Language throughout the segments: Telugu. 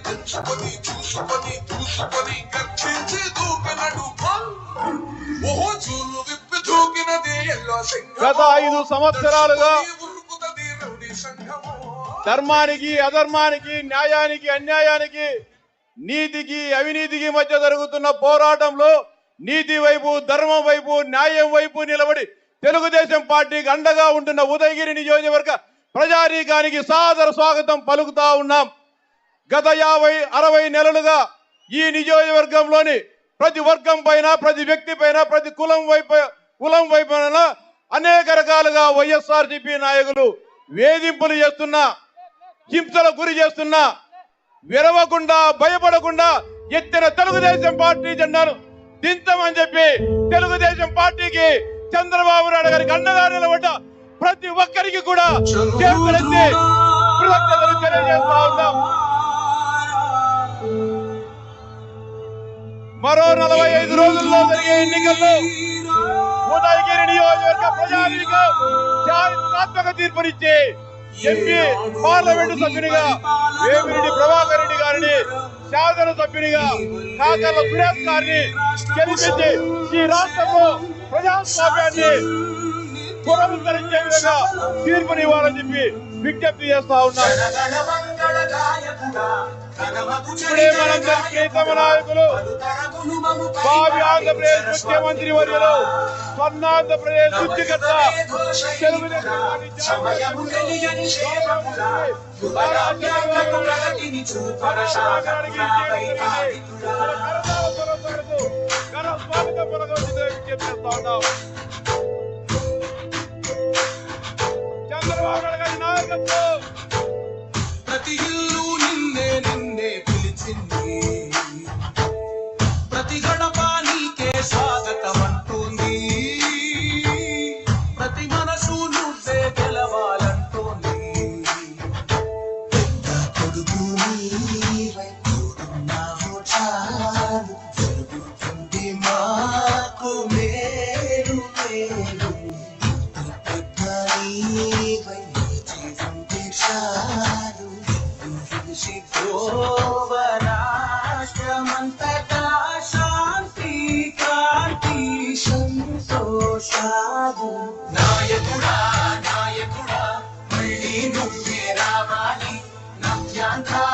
తెచ్చుకొని చూసుకొని చూసుకొని గర్జించి దూకినడు పల్. ఓహో చూలు విప్పి దూకినది ఎల్లో గత ఐదు సంవత్సరాలుగా ధర్మానికి అధర్మానికి న్యాయానికి అన్యాయానికి నీతికి అవినీతికి మధ్య జరుగుతున్న పోరాటంలో నీతి వైపు ధర్మం వైపు న్యాయం వైపు నిలబడి తెలుగుదేశం పార్టీకి అండగా ఉంటున్న ఉదయగిరి నియోజకవర్గ ప్రజానీకానికి సాదర స్వాగతం పలుకుతా ఉన్నాం. గత యాభై అరవై నెలలుగా ఈ నియోజకవర్గంలోని ప్రతి వర్గం పైన ప్రతి వ్యక్తి పైన ప్రతి కులం వైపు కులం వైపున అనేక రకాలుగా వైఎస్ఆర్సీపీ నాయకులు వేధింపులు చేస్తున్నా హింసల గురి చేస్తున్నా విరవకుండా భయపడకుండా ఎత్తిన తెలుగుదేశం పార్టీ జెండాను దించమని చెప్పి తెలుగుదేశం పార్టీకి చంద్రబాబు నాయుడు గారికి అండగా నిలబడ్డ ప్రతి ఒక్కరికి కూడా చేతులెత్తి కృతజ్ఞతలు తెలియజేస్తా ఉన్నాం. మరో నలభై ఐదు రోజుల్లో జరిగే ఎన్నికల్లో ఉదయగిరి నియోజకవర్గ ప్రజానికి చారిత్రాత్మక తీర్పునిచ్చి ఎంపీ పార్లమెంటు సభ్యునిగా వేమిరెడ్డి ప్రభాకర్ రెడ్డి గారిని శాసన సభ్యునిగా కాకర్ల సురేష్ గారిని గెలిపించి ఈ రాష్ట్రంలో ప్రజాస్వామ్యాన్ని పునరుద్ధరించే విధంగా తీర్పునివ్వాలని చెప్పి విజ్ఞప్తి చేస్తా ఉన్నాం ఇప్పుడే మనందరి ప్రీతమ నాయకులు భావి ఆంధ్రప్రదేశ్ ముఖ్యమంత్రి వర్యులు స్వర్ణాంధ్రప్రదేశ్ సృష్టికర్త తెలుగుదేశం జరుగుతుంది మాకు మేలు మేలు. ఇంత పెద్ద శాంతి కాంతి సంతోషాలు. నాయకుడా నాయకుడా మళ్ళీ నువ్వే రావాలి. నవ్యాంధ్ర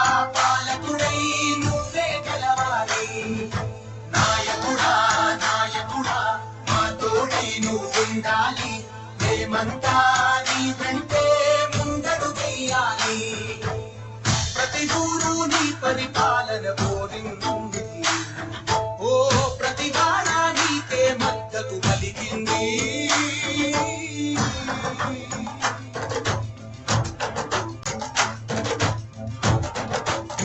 మేమంతా నీ వెంటే ముందడు తీయాలి ప్రతి ఊరు నీ పరిపాలన కోరింది ఓ ప్రతి వాడ నీకే మద్దతు కలిగింది